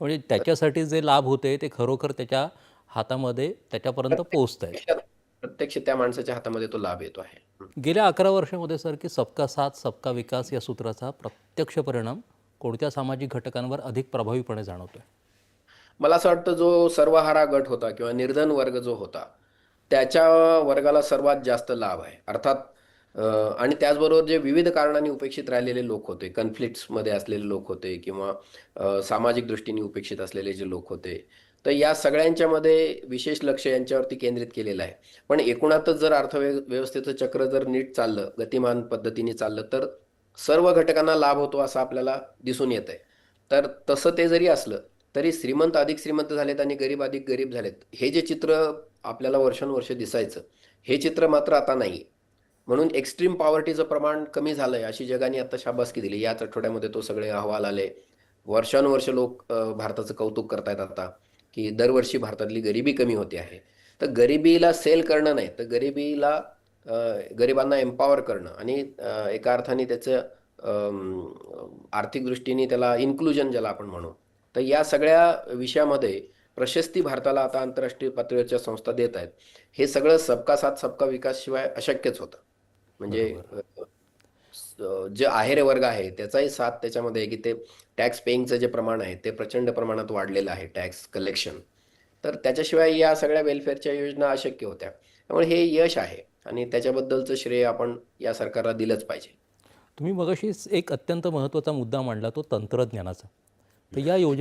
म्हणजे त्याच्यासाठी जे लाभ होते ते खरोखर त्याच्या हातामध्ये त्याच्यापर्यंत पोहोचत आहेत प्रत्यक्ष त्या माणसाच्या हातामध्ये तो लाभ येतो आहे. गेल्या अकरा वर्षामध्ये सर की सबका साथ सबका विकास या सूत्राचा प्रत्यक्ष परिणाम कोणत्या सामाजिक घटकांवर अधिक प्रभावीपणे जाणवतोय? मला असं वाटतं जो सर्वहारा गट होता किंवा निर्धन वर्ग जो होता त्याच्या वर्गाला सर्वात जास्त लाभ आहे. अर्थात आणि त्याचबरोबर जे विविध कारणांनी उपेक्षित राहिलेले लोक होते कन्फ्लिक्ट्समध्ये असलेले लोक होते किंवा सामाजिक दृष्टीने उपेक्षित असलेले जे लोक होते तर या सगळ्यांच्यामध्ये विशेष लक्ष यांच्यावरती केंद्रित केलेलं आहे. पण एकूणातच जर अर्थव्यवस्थेचं चक्र जर नीट चाललं गतिमान पद्धतीने चाललं तर सर्व घटकांना लाभ होतो असं आपल्याला दिसून येत आहे तर तसं ते जरी असलं तरी श्रीमंत अधिक श्रीमंत झालेत आणि गरीब अधिक गरीब झालेत हे जे चित्र आपल्याला वर्षानुवर्ष दिसायचं हे चित्र मात्र आता नाही. म्हणून एक्स्ट्रीम पॉवर्टीचं प्रमाण कमी झालंय. अशी जगाने आता शाबासकी दिली. याच आठवड्यामध्ये तो सगळे अहवाल आले. वर्षानुवर्ष लोक भारताचं कौतुक करतायत आता की दरवर्षी भारतातली गरिबी कमी होते आहे. तर गरिबीला सेल करणं नाही तर गरिबीला गरिबांना एम्पॉवर करणं आणि एका अर्थाने त्याचं आर्थिक दृष्टीने त्याला इन्क्लुजन ज्याला आपण म्हणू. तर या सगळ्या विषयामध्ये प्रशस्ती भारताला आता आंतरराष्ट्रीय पातळीवरच्या संस्था देत आहेत. हे सगळं सबका साथ सबका विकास शिवाय अशक्यच होतं. म्हणजे जे आहेरे वर्ग आहे त्याचाही साथ त्याच्यामध्ये की ते टॅक्स पेईंगचं जे प्रमाण आहे ते प्रचंड प्रमाणात वाढलेलं आहे टॅक्स कलेक्शन. तर त्याच्याशिवाय या सगळ्या वेलफेअरच्या योजना अशक्य होत्या. त्यामुळे हे यश आहे आणि त्याच्याबद्दलचं श्रेय आपण या सरकारला दिलंच पाहिजे. तुम्ही मगाशीच एक अत्यंत महत्त्वाचा मुद्दा मांडला तो तंत्रज्ञानाचा. तर या योजना